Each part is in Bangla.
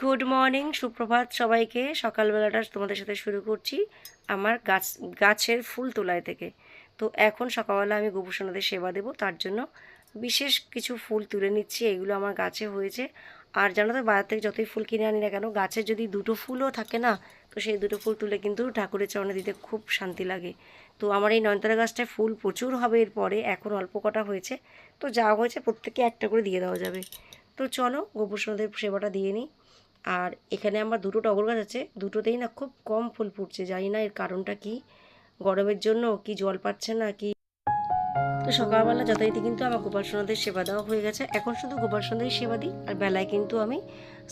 গুড মর্নিং সুপ্রভাত সবাইকে। সকালবেলাটা তোমাদের সাথে শুরু করছি আমার গাছ, গাছের ফুল তোলায় থেকে। তো এখন সকালবেলা আমি গোপুসোনাদের সেবা দেবো, তার জন্য বিশেষ কিছু ফুল তুলে নিচ্ছি, এগুলো আমার গাছে হয়েছে। আর জানো তো, বাজার থেকে যতই ফুল কিনে আনি না কেন, গাছে যদি দুটো ফুলও থাকে না, তো সেই দুটো ফুল তুলে কিন্তু ঠাকুরের চরণে দিতে খুব শান্তি লাগে। তো আমার এই নয়নতারা গাছটায় ফুল প্রচুর হবে এরপরে, এখন অল্প কটা হয়েছে। তো যা হয়েছে প্রত্যেকে একটা করে দিয়ে দেওয়া যাবে। তো চলো গোপুসোনাদের সেবাটা দিয়ে নিই। আর এখানে আমার দুটো টগর গাছ আছে, দুটোতেই না খুব কম ফুল ফুটছে, জানি না এর কারণটা কি। গরমের জন্য কি জল পাচ্ছে না কি তো সকালবেলা যথারীতি কিন্তু আমার গোপাল সোনাদের সেবা দেওয়া হয়ে গেছে। এখন শুধু গোপাল সোনাদের সেবা দিই আর বেলায় কিন্তু আমি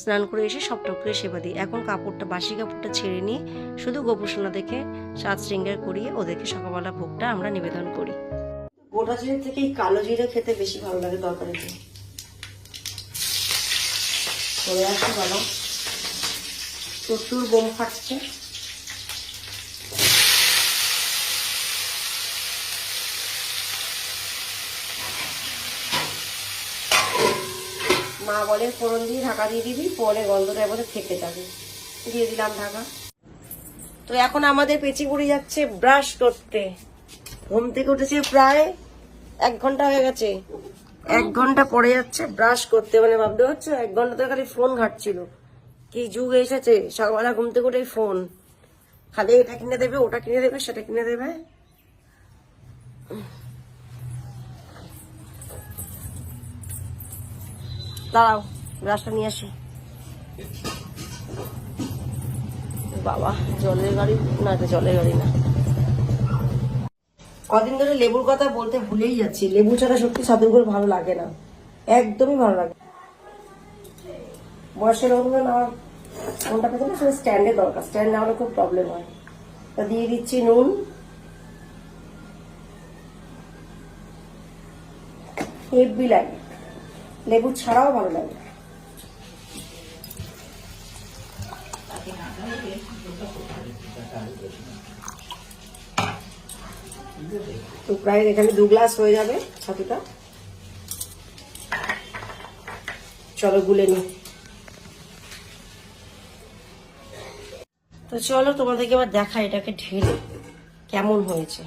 স্নান করে এসে সব টকরে সেবা দিই। এখন কাপড়টা, বাসি কাপড়টা ছেড়ে নিয়ে শুধু গোপুর সোনাদেরকে সাত শৃঙ্গার করিয়ে ওদেরকে সকালবেলা ভোগটা আমরা নিবেদন করি। গোটা জিরে থেকে এই কালো জিরে খেতে বেশি ভালো লাগে তরকারিতে। চলে আসছে ভালো প্রচুর বোম ফাটছে। মা বলে ফোড়ন দিয়ে ঢাকা দিয়ে দিবি, পরে গন্ধটা এবারে থেকে যাবে। দিয়ে দিলাম ঢাকা। তো এখন আমাদের পেঁচি পড়ে যাচ্ছে ব্রাশ করতে। ঘুম থেকে উঠেছে প্রায় এক ঘণ্টা হয়ে গেছে। এক ঘণ্টা পরে যাচ্ছে ব্রাশ করতে মানে ভাবতে হচ্ছে এক ঘণ্টা তো খালি ফোন ঘাটছিল। কি যুগ এসেছে? সকালবেলা ঘুম থেকে উঠে ফোন। খালি এটা কিনে দেবে, ওটা কিনে দেবে, সেটা কিনে দেবে। দাঁড়াও ব্রাশটা নিয়ে আসি। বাবা, জলের গাড়ি? না, এটা জলের গাড়ি না। কদিন ধরে লেবুর কথা বলতে ভুলেই যাচ্ছি। লেবু ছাড়া সত্যি সাধুগুলো ভালো লাগে না। একদমই ভালো লাগে বয়সের অনুযায়ী আমার ফোনটা পেতে না সেটা স্ট্যান্ডের দরকার। স্ট্যান্ড না হলে খুব প্রবলেম হয়। তা দিয়ে দিচ্ছি নুন। হেভি লাগে লেবু ছাড়াও ভালো লাগে। তো প্রায় এখানে দু গ্লাস হয়ে যাবে ছাতুটা। চলো গুলে নি। তো চলো তোমাদেরকে এবার দেখা এটাকে ঢেলে কেমন হয়েছে।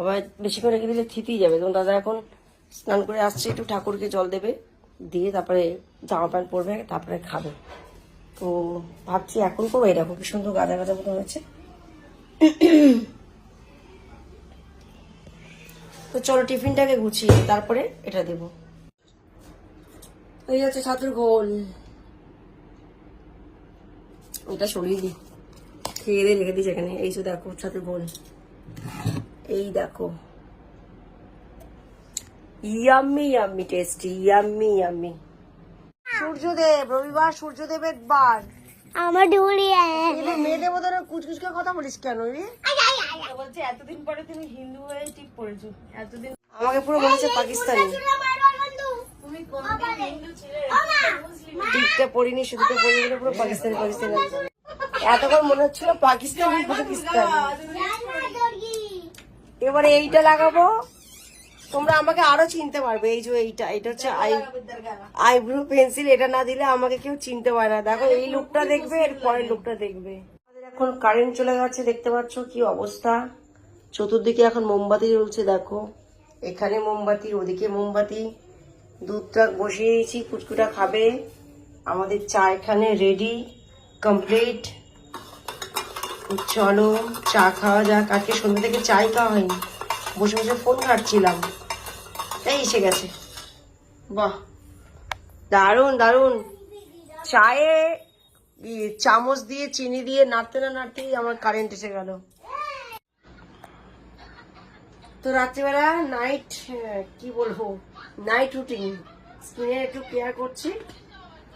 আবার বেশি করে রেখে দিলে থিতেই যাবে। তোমার দাদা এখন স্নান করে আসছে, একটু ঠাকুরকে জল দেবে, দিয়ে তারপরে জামা প্যান্ট পরবে, তারপরে খাবে। তো ভাবছি এখন করব, এরকম কি সুন্দর গাদা গাদা মতো হয়েছে। তো চলো টিফিনটাকে গুছিয়ে তারপরে এটা দেব। এই হচ্ছে ছাতুর গোল এটা সরিয়ে দিই। খেয়ে দিয়ে রেখে দিই এখানে। এই যে দেখো ছাতুর গোল এই দেখো। Yummy yummy tasty yummy yummy Suryadev রবিবার সূর্যদেবের বার। আমার ডুলিয়ে এলে মেয়ে দেবতারা কুচকুচকে কথা বলিস কেন রে বলছে এতদিন পরে তুমি হিন্দু হয়ে টিপ পড়েছো। এতদিন আমাকে পুরো মনে হচ্ছে পাকিস্তানি। তুমি কোনদিন হিন্দু ছিলে? মুসলিম। টিপটা পড়িনি শুধুটা পড়িনি বলে পুরো পাকিস্তানি পাকিস্তানি। এতক্ষণ মনে হচ্ছিল পাকিস্তানি পাকিস্তানি। এবারে এইটা লাগাবো। তোমরা আমাকে আরও চিনতে পারবে এই যে এইটা এটা হচ্ছে আই আইব্রো পেন্সিল এটা না দিলে আমাকে কেউ চিনতে পারে না। দেখো এই লুকটা দেখবে এর পরের লুকটা দেখবে। এখন কারেন্ট চলে গেছে দেখতে পাচ্ছ কি অবস্থা। চতুর্দিকে এখন মোমবাতি জ্বলছে দেখো। এখানে মোমবাতি ওদিকে মোমবাতি। দুধটা বসিয়ে দিয়েছি কুচকুটা খাবে। আমাদের চা এখানে রেডি কমপ্লিট চলো চা খাওয়া যাক। আজকে সন্ধ্যা থেকে চাই খাওয়া হয়নি। বসে বসে ফোন ঘাটছিলাম। এই এসে গেছে। বাহ। দারুণ দারুণ চায়ে চামচ দিয়ে চিনি দিয়ে নাড়তে না নাড়তেই আমার কারেন্ট এসে গেল। তো রাত্রিবেলা নাইট কি বলব? নাইট রুটিন স্কিনের একটু কেয়ার করছি।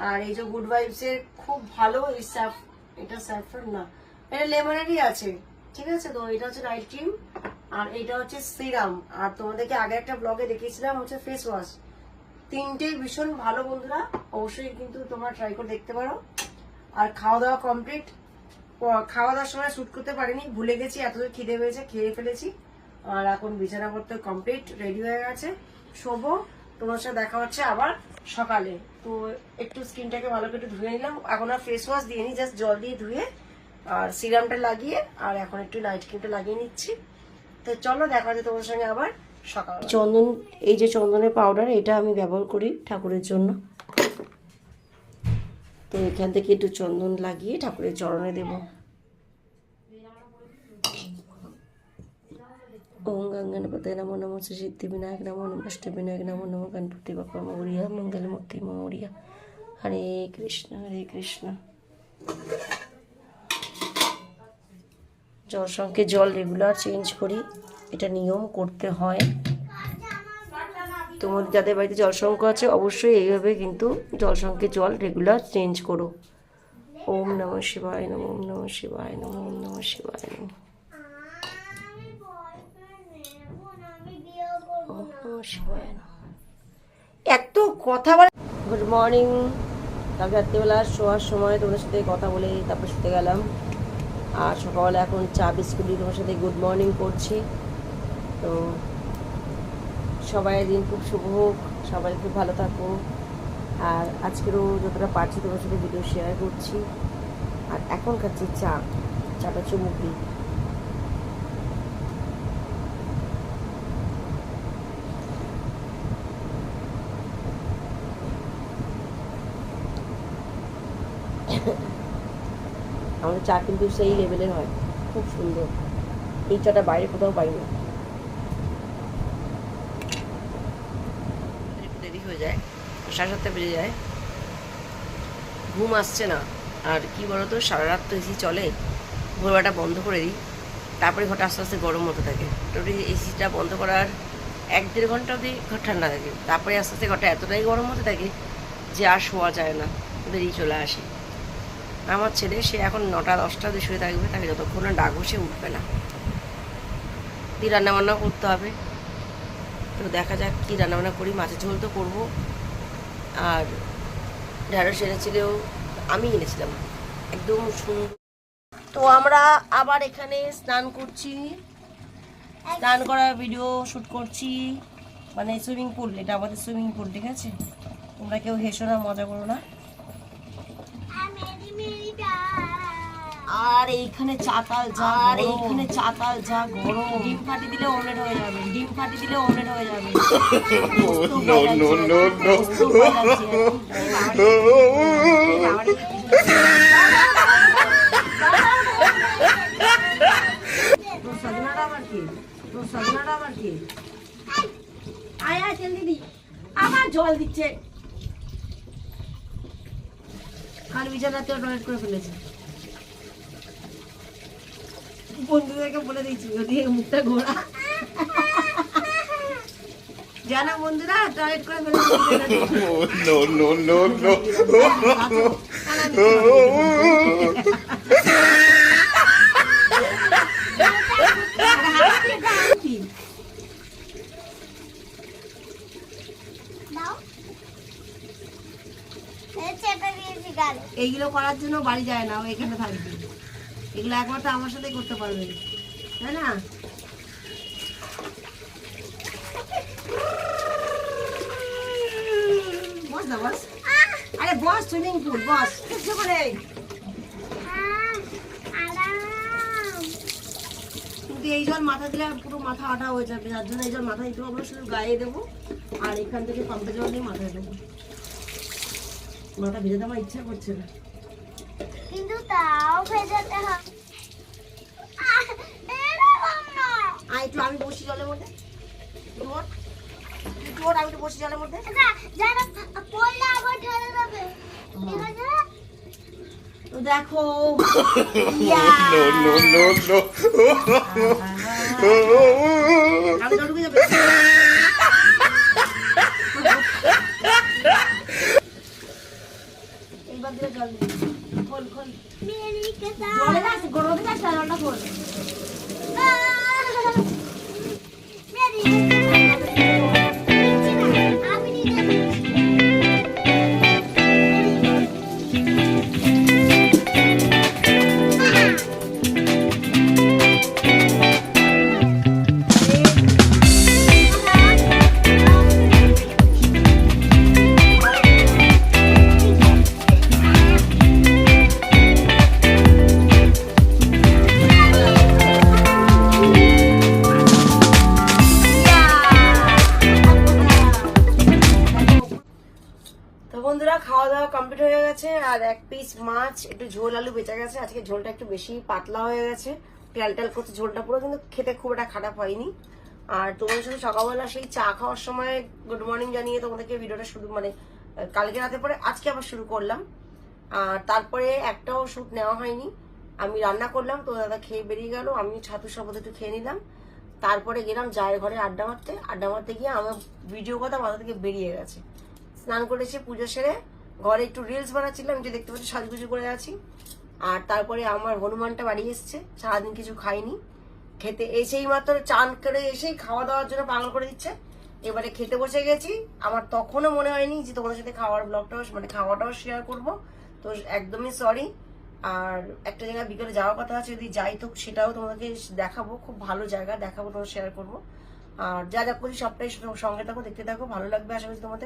আর এই যে গুড ভাইবস এর খুব ভালো এই স্যাফ এটা স্যাফরন না। এটা লেমনেরই আছে। ঠিক আছে তো? এটা হচ্ছে নাইট ক্রিম আর এটা হচ্ছে সিরাম আর তোমাদেরকে আগে একটা ব্লগে দেখিয়েছিলাম, হচ্ছে ফেস ওয়াশ তিনটেই ভীষণ ভালো বন্ধুরা, অবশ্যই কিন্তু তোমরা ট্রাই করে দেখতে পারো। আর খাওয়া দাওয়া কমপ্লিট খাওয়া দাওয়ার সময় শ্যুট করতে পারিনি, ভুলে গেছি এত খিদে পেয়েছে, খেয়ে ফেলেছি। আর এখন বিছানাপত্র কমপ্লিট রেডি হয়ে গেছে। শোবো, তোমার সাথে দেখা হচ্ছে আবার সকালে। তো একটু স্কিনটাকে ভালো করে ধুয়ে নিলাম। এখন আর ফেস ওয়াশ দিয়ে নি জাস্ট জল দিয়ে ধুয়ে আর সিরামটা লাগিয়ে, আর এখন একটু নাইট ক্রিমটা লাগিয়ে নিচ্ছি। তো চলো দেখা হচ্ছে তোমার সঙ্গে আবার সকাল চন্দন, এই যে চন্দনের পাউডার এটা আমি ব্যবহার করি ঠাকুরের জন্য। তো এখান থেকে একটু চন্দন লাগিয়ে ঠাকুরের চরণে দেব। ওম গঙ্গনপতে নমো নমো শ্রী সিদ্ধি বিনায়ক নমো নমো অষ্ট বিনায়ক নমো নমো গণপতি বাপ্পা মৌরিয়া মঙ্গল মূর্তি মৌরিয়া। হরে কৃষ্ণ হরে কৃষ্ণ। জল সঙ্গে জল রেগুলার চেঞ্জ করি। এটা নিয়ম করতে হয়। তোমাদের যাদের বাড়িতে জলসংখ্য আছে, অবশ্যই এইভাবে কিন্তু জলসংখ্যে জল রেগুলার চেঞ্জ করো। ওম নম শিবায় নম, ওম নম শিবায় নম, ওম নম শিবায় নম। এত কথা বলে গুড মর্নিং রাত্রিবেলা শোয়ার সময় তোমাদের সাথে কথা বলে তারপর শুতে গেলাম। আর সকালবেলা এখন চা, বিস্কুটি তোমার সাথে গুড মর্নিং করছি। তো সবাই দিন খুব শুভ হোক, সবাই খুব ভালো থাকো। আর আজকেরও যতটা পারছি তোমার সাথে ভিডিও শেয়ার করছি। আর এখন খাচ্ছি চা, চাটা চুমুক চা কিন্তু সেই লেভেলের হয়। খুব সুন্দর। এই চাটা বাইরে কোথাও পাই না। দেরি হয়ে যায়। সাড়ে সাতটা বেজে যায়। ঘুম আসছে না। আর কি বলতো, সারা রাত তো এসি চলে। ভোরবেলাটা বন্ধ করে দিই। তারপরে ঘরটা আস্তে আস্তে গরম হতে থাকে। টোটালি এসিটা বন্ধ করার এক দেড় ঘণ্টা অবধি ঘর ঠান্ডা থাকে। তারপরে আস্তে আস্তে ঘরটা এতটাই গরম হতে থাকে যে আর শোয়া যায় না। বেরিয়ে চলে আসি। আমার ছেলে, সে এখন নটা দশটা শুয়ে থাকবে, তাকে যতক্ষণ না ডাকবো, সে উঠবে না। দিয়ে রান্নাবান্না করতে হবে? তো দেখা যাক কী রান্নাবান্না করি। মাছের ঝোল তো করব। আর ঢ্যাঁড়স এনেছিলেও আমি এনেছিলাম। একদম সুন্দর তো আমরা আবার এখানে স্নান করছি। স্নান করার ভিডিও শ্যুট করছি। মানে সুইমিং পুল এটা আমাদের সুইমিং পুল ঠিক আছে? তোমরা কেউ হেসো না, মজা করো না। আর এইখানে চাতাল যা আর এইখানে চাতাল যা গরম। ডিম ফাটি দিলে অমলেট হয়ে যাবে ডিম ফাটি দিলে অমলেট হয়ে যাবে। সজনাটা আবার কি? সজনাটা আবার কি? আয় আয় আবার জল দিচ্ছে। কাল বিছানাতে ডোনেট করে ফেলেছে বন্ধুদেরকে বলে দিয়েছি যদি মুখটা ঘোরা জানা বন্ধুরা টয়লেট করে no, no. কি? এইগুলো করার জন্য বাড়ি যায় না, ও এখানে থাকবে। এগুলো একমাত্র আমার সাথে করতে পারবে। তাই না? এই জল মাথা দিলে পুরো মাথা হয়ে যাবে, যার জন্য এই জল আমরা শুধু দেবো, আর এখান থেকে জল দেবো। মাথা আমার ইচ্ছা করছে না। কিন্তু তাও ভেজাতে হবে। আর একটু আমি বসি জলের মধ্যে। আমি একটু বসি জলের মধ্যে। আচ্ছা, দেখো. আমি তো ঢুকে যাবে এইবার দিলে জল নেই খোল খোল মেরি কে জলে যাচ্ছে গরমে যাচ্ছে আর এক পিস মাছ, একটু ঝোল আলু বেঁচে গেছে। আজকে ঝোলটা একটু বেশি পাতলা হয়ে গেছে। ট্যাল ট্যাল করছে ঝোলটা পুরো, কিন্তু খেতে খুব একটা খারাপ হয়নি। আর তোমাদের সাথে সকালবেলা সেই চা খাওয়ার সময় গুড মর্নিং জানিয়ে তোমাদেরকে ভিডিওটা শুরু মানে কালকে রাতে পরে আজকে আবার শুরু করলাম। আর তারপরে একটাও শ্যুট নেওয়া হয়নি। আমি রান্না করলাম, তো দাদা খেয়ে বেরিয়ে গেল, আমি ছাতু শপথ একটু খেয়ে নিলাম। তারপরে গেলাম জায়ের ঘরে আড্ডা মারতে। আড্ডা মারতে গিয়ে আমার ভিডিও কথা মাথা থেকে বেরিয়ে গেছে। স্নান করেছি পুজো সেরে ঘরে একটু রিলস বানাচ্ছিলাম যে দেখতে পাচ্ছি সাজগুজু করে আছি। আর তারপরে আমার হনুমানটা বাড়ি এসছে, সারাদিন কিছু খাইনি। খেতে এসেই মাত্র চান করে এসেই খাওয়া দাওয়ার জন্য পাগল করে দিচ্ছে। এবারে খেতে বসে গেছি। আমার তখনও মনে হয়নি যে তোমাদের সাথে খাওয়ার ব্লগটাও মানে খাওয়াটাও শেয়ার করব। তো একদমই সরি আর একটা জায়গায় বিকেলে যাওয়ার কথা আছে, যদি যাই তো সেটাও তোমাদেরকে দেখাবো। খুব ভালো জায়গা, দেখাবো তোমার শেয়ার করব। আর যা যা করি সবটাই সঙ্গে থাকো, দেখতে থাকো, ভালো লাগবে আশা করছি তোমাদের।